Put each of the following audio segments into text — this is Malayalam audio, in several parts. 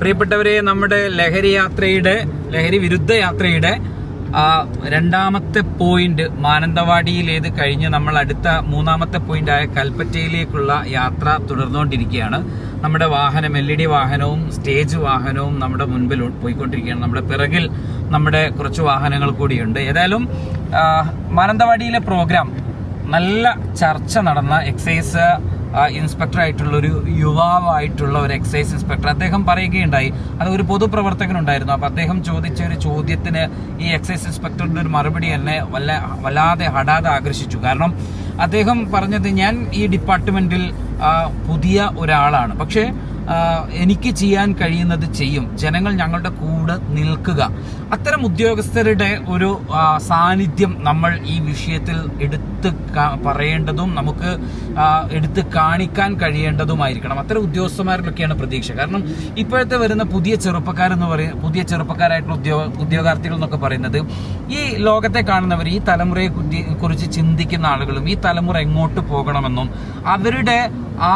പ്രിയപ്പെട്ടവരെ നമ്മുടെ ലഹരി യാത്രയുടെ ലഹരി വിരുദ്ധ യാത്രയുടെ രണ്ടാമത്തെ പോയിന്റ് മാനന്തവാടിയിലേത് കഴിഞ്ഞ് നമ്മൾ അടുത്ത മൂന്നാമത്തെ പോയിന്റായ കൽപ്പറ്റയിലേക്കുള്ള യാത്ര തുടർന്നുകൊണ്ടിരിക്കുകയാണ്. നമ്മുടെ വാഹനം എൽ ഇ ഡി വാഹനവും സ്റ്റേജ് വാഹനവും നമ്മുടെ മുൻപിൽ പോയിക്കൊണ്ടിരിക്കുകയാണ്. നമ്മുടെ പിറകിൽ നമ്മുടെ കുറച്ച് വാഹനങ്ങൾ കൂടിയുണ്ട്. ഏതായാലും മാനന്തവാടിയിലെ പ്രോഗ്രാം നല്ല ചർച്ച നടന്ന എക്സൈസ് ഇൻസ്പെക്ടർ ആയിട്ടുള്ള ഒരു യുവാവായിട്ടുള്ള ഒരു എക്സൈസ് ഇൻസ്പെക്ടർ. അദ്ദേഹം പറയുകയുണ്ടായി അത് ഒരു പൊതുപ്രവർത്തകനുണ്ടായിരുന്നു. അപ്പോൾ അദ്ദേഹം ചോദിച്ച ഒരു ചോദ്യത്തിന് ഈ എക്സൈസ് ഇൻസ്പെക്ടറിന്റെ ഒരു മറുപടി എന്നെ വല്ല വല്ലാതെ ഹടാതെ ആകർഷിച്ചു. കാരണം അദ്ദേഹം പറഞ്ഞത് ഞാൻ ഈ ഡിപ്പാർട്ട്മെന്റിൽ പുതിയ ഒരാളാണ്. പക്ഷേ എനിക്ക് ചെയ്യാൻ കഴിയുന്നത് ചെയ്യും. ജനങ്ങൾ ഞങ്ങളുടെ കൂടെ നിൽക്കുക. അത്തരം ഉദ്യോഗസ്ഥരുടെ ഒരു സാന്നിധ്യം നമ്മൾ ഈ വിഷയത്തിൽ എടുത്ത് പറയേണ്ടതും നമുക്ക് എടുത്ത് കാണിക്കാൻ കഴിയേണ്ടതുമായിരിക്കണം. അത്തരം ഉദ്യോഗസ്ഥന്മാരിലൊക്കെയാണ് പ്രതീക്ഷ. കാരണം ഇപ്പോഴത്തെ വരുന്ന പുതിയ ചെറുപ്പക്കാരെന്ന് പറയുന്ന പുതിയ ചെറുപ്പക്കാരായിട്ടുള്ള ഉദ്യോഗ ഉദ്യോഗാർത്ഥികൾ എന്നൊക്കെ പറയുന്നത് ഈ ലോകത്തെ കാണുന്നവർ ഈ തലമുറയെ കുറിച്ച് ചിന്തിക്കുന്ന ആളുകളും ഈ തലമുറ എങ്ങോട്ട് പോകണമെന്നും അവരുടെ ആ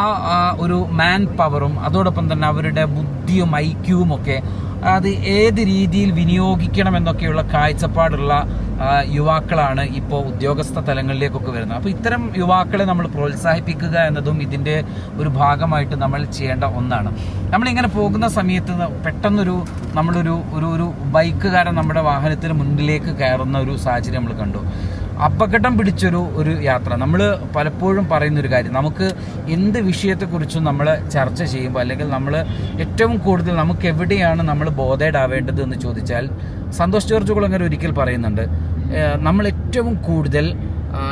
ഒരു മാൻ പവറും അതോടൊപ്പം തന്നെ അവരുടെ ബുദ്ധിയും ഐക്യവും ഒക്കെ അത് ഏത് രീതിയിൽ വിനിയോഗിക്കണം എന്നൊക്കെയുള്ള കാഴ്ചപ്പാടുള്ള യുവാക്കളാണ് ഇപ്പോൾ ഉദ്യോഗസ്ഥ തലങ്ങളിലേക്കൊക്കെ വരുന്നത്. അപ്പോൾ ഇത്തരം യുവാക്കളെ നമ്മൾ പ്രോത്സാഹിപ്പിക്കുക എന്നതും ഇതിന്റെ ഒരു ഭാഗമായിട്ട് നമ്മൾ ചെയ്യേണ്ട ഒന്നാണ്. നമ്മളിങ്ങനെ പോകുന്ന സമയത്ത് പെട്ടെന്നൊരു നമ്മളൊരു ഒരു ഒരു ബൈക്കുകാരൻ നമ്മുടെ വാഹനത്തിന് മുന്നിലേക്ക് കയറുന്ന ഒരു സാഹചര്യം നമ്മൾ കണ്ടു. അപകടം പിടിച്ചൊരു ഒരു യാത്ര. നമ്മൾ പലപ്പോഴും പറയുന്ന ഒരു കാര്യം നമുക്ക് എന്ത് വിഷയത്തെക്കുറിച്ചും നമ്മൾ ചർച്ച ചെയ്യുമ്പോൾ അല്ലെങ്കിൽ നമ്മൾ ഏറ്റവും കൂടുതൽ നമുക്ക് എവിടെയാണ് നമ്മൾ ബോധേഡാവേണ്ടത് എന്ന് ചോദിച്ചാൽ സന്തോഷ് ജോർജ് കുളങ്ങര ഒരിക്കൽ പറയുന്നുണ്ട് നമ്മൾ ഏറ്റവും കൂടുതൽ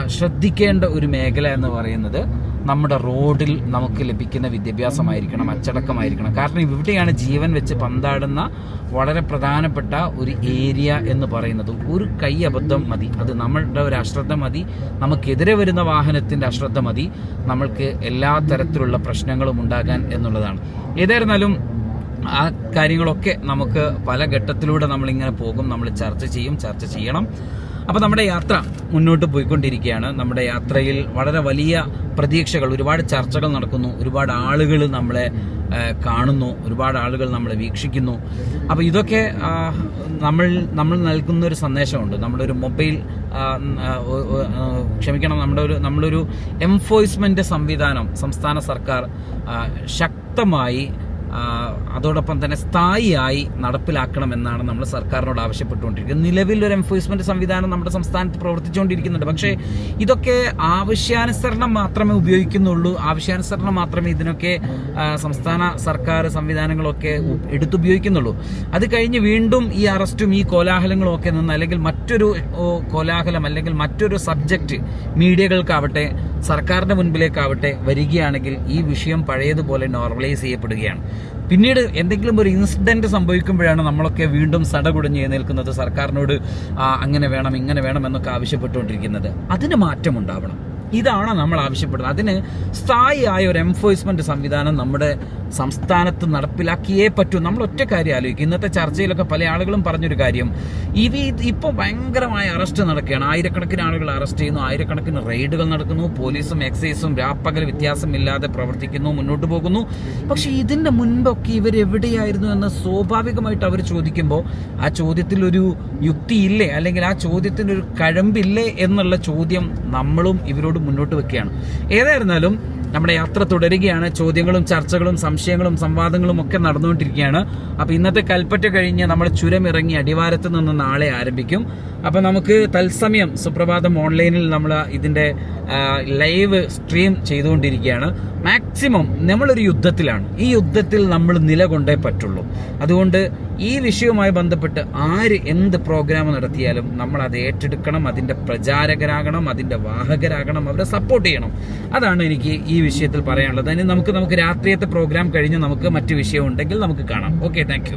ശ്രദ്ധിക്കേണ്ട ഒരു മേഖല എന്ന് പറയുന്നത് നമ്മുടെ റോഡിൽ നമുക്ക് ലഭിക്കുന്ന വിദ്യാഭ്യാസമായിരിക്കണം അച്ചടക്കമായിരിക്കണം. കാരണം ഇവിടെയാണ് ജീവൻ വെച്ച് പന്താടുന്ന വളരെ പ്രധാനപ്പെട്ട ഒരു ഏരിയ എന്ന് പറയുന്നത്. ഒരു കൈ അബദ്ധം മതി. അത് നമ്മളുടെ ഒരു അശ്രദ്ധ മതി. നമുക്കെതിരെ വരുന്ന വാഹനത്തിന്റെ അശ്രദ്ധ മതി. നമ്മൾക്ക് എല്ലാ തരത്തിലുള്ള പ്രശ്നങ്ങളും ഉണ്ടാകാൻ എന്നുള്ളതാണ്. ഏതായിരുന്നാലും ആ കാര്യങ്ങളൊക്കെ നമുക്ക് പല ഘട്ടത്തിലൂടെ നമ്മളിങ്ങനെ പോകും. നമ്മൾ ചർച്ച ചെയ്യും ചർച്ച ചെയ്യണം. അപ്പോൾ നമ്മുടെ യാത്ര മുന്നോട്ട് പോയിക്കൊണ്ടിരിക്കുകയാണ്. നമ്മുടെ യാത്രയിൽ വളരെ വലിയ പ്രതീക്ഷകൾ ഒരുപാട് ചർച്ചകൾ നടക്കുന്നു. ഒരുപാട് ആളുകൾ നമ്മളെ കാണുന്നു. ഒരുപാട് ആളുകൾ നമ്മളെ വീക്ഷിക്കുന്നു. അപ്പോൾ ഇതൊക്കെ നമ്മൾ നമ്മൾ നൽകുന്ന ഒരു സന്ദേശമുണ്ട് നമ്മുടെ ഒരു മൊബൈൽ ക്ഷമിക്കണം നമ്മുടെ ഒരു നമ്മളൊരു എംഫോഴ്സ്മെന്റ് സംവിധാനം സംസ്ഥാന സർക്കാർ ശക്തമായി അതോടൊപ്പം തന്നെ സ്ഥായിയായി നടപ്പിലാക്കണമെന്നാണ് നമ്മൾ സർക്കാരിനോട് ആവശ്യപ്പെട്ടുകൊണ്ടിരിക്കുന്നത്. നിലവിൽ ഒരു എൻഫോഴ്സ്മെന്റ് സംവിധാനം നമ്മുടെ സംസ്ഥാനത്ത് പ്രവർത്തിച്ചുകൊണ്ടിരിക്കുന്നുണ്ട്. പക്ഷേ ഇതൊക്കെ ആവശ്യാനുസരണം മാത്രമേ ഉപയോഗിക്കുന്നുള്ളൂ. ആവശ്യാനുസരണം മാത്രമേ ഇതിനൊക്കെ സംസ്ഥാന സർക്കാർ സംവിധാനങ്ങളൊക്കെ എടുത്തുപയോഗിക്കുന്നുള്ളൂ. അത് കഴിഞ്ഞ് വീണ്ടും ഈ അറസ്റ്റും ഈ കോലാഹലങ്ങളും ഒക്കെ നിന്ന് അല്ലെങ്കിൽ മറ്റൊരു കോലാഹലം അല്ലെങ്കിൽ മറ്റൊരു സബ്ജക്റ്റ് മീഡിയകൾക്കാവട്ടെ സർക്കാരിന്റെ മുൻപിലേക്കാവട്ടെ വരികയാണെങ്കിൽ ഈ വിഷയം പഴയതുപോലെ നോർമലൈസ് ചെയ്യപ്പെടുകയാണ്. പിന്നീട് എന്തെങ്കിലും ഒരു ഇൻസിഡന്റ് സംഭവിക്കുമ്പോഴാണ് നമ്മളൊക്കെ വീണ്ടും സടകുടഞ്ഞ് നിൽക്കുന്നത് സർക്കാരിനോട് അങ്ങനെ വേണം ഇങ്ങനെ വേണം എന്നൊക്കെ ആവശ്യപ്പെട്ടുകൊണ്ടിരിക്കുന്നത്. അതിന് മാറ്റമുണ്ടാവണം ഇതാണ് നമ്മൾ ആവശ്യപ്പെടുന്നത്. അതിന് സ്ഥായിയായ ഒരു എംഫോഴ്സ്മെന്റ് സംവിധാനം നമ്മുടെ സംസ്ഥാനത്ത് നടപ്പിലാക്കിയേ പറ്റൂ. നമ്മൾ ഒറ്റ കാര്യം ആലോചിക്കും. ഇന്നത്തെ ചർച്ചയിലൊക്കെ പല ആളുകളും പറഞ്ഞൊരു കാര്യം. ഇവ ഇപ്പോൾ ഭയങ്കരമായ അറസ്റ്റ് നടക്കുകയാണ്. ആയിരക്കണക്കിന് ആളുകൾ അറസ്റ്റ് ചെയ്യുന്നു. ആയിരക്കണക്കിന് റെയ്ഡുകൾ നടക്കുന്നു. പോലീസും എക്സൈസും രാപ്പകൽ വ്യത്യാസമില്ലാതെ പ്രവർത്തിക്കുന്നു മുന്നോട്ട് പോകുന്നു. പക്ഷെ ഇതിന്റെ മുൻപൊക്കെ ഇവർ എവിടെയായിരുന്നു എന്ന് സ്വാഭാവികമായിട്ട് അവർ ചോദിക്കുമ്പോൾ ആ ചോദ്യത്തിൽ ഒരു യുക്തിയില്ലേ? അല്ലെങ്കിൽ ആ ചോദ്യത്തിന് ഒരു കഴമ്പില്ലേ എന്നുള്ള ചോദ്യം നമ്മളും ഇവരോട് മുന്നോട്ട് വെക്കുകയാണ്. ഏതായിരുന്നാലും നമ്മുടെ യാത്ര തുടരുകയാണ്. ചോദ്യങ്ങളും ചർച്ചകളും സംശയങ്ങളും സംവാദങ്ങളും ഒക്കെ നടന്നുകൊണ്ടിരിക്കുകയാണ്. അപ്പൊ ഇന്നത്തെ കൽപ്പറ്റ കഴിഞ്ഞ് നമ്മൾ ചുരം ഇറങ്ങി അടിവാരത്ത് നിന്ന് നാളെ ആരംഭിക്കും. അപ്പൊ നമുക്ക് തത്സമയം സുപ്രഭാതം ഓൺലൈനിൽ നമ്മൾ ഇതിന്റെ ലൈവ് സ്ട്രീം ചെയ്തുകൊണ്ടിരിക്കുകയാണ്. മാക്സിമം നമ്മളൊരു യുദ്ധത്തിലാണ്. ഈ യുദ്ധത്തിൽ നമ്മൾ നിലകൊണ്ടേ പറ്റുള്ളൂ. അതുകൊണ്ട് ഈ വിഷയവുമായി ബന്ധപ്പെട്ട് ആര് എന്ത് പ്രോഗ്രാം നടത്തിയാലും നമ്മൾ അത് ഏറ്റെടുക്കണം അതിന്റെ പ്രചാരകരാകണം അതിന്റെ വാഹകരാകണം അവരെ സപ്പോർട്ട് ചെയ്യണം. അതാണ് എനിക്ക് ഈ വിഷയത്തിൽ പറയാനുള്ളത്. അതിന് നമുക്ക് നമുക്ക് രാത്രിയത്തെ പ്രോഗ്രാം കഴിഞ്ഞ് നമുക്ക് മറ്റു വിഷയം ഉണ്ടെങ്കിൽ നമുക്ക് കാണാം. Okay thank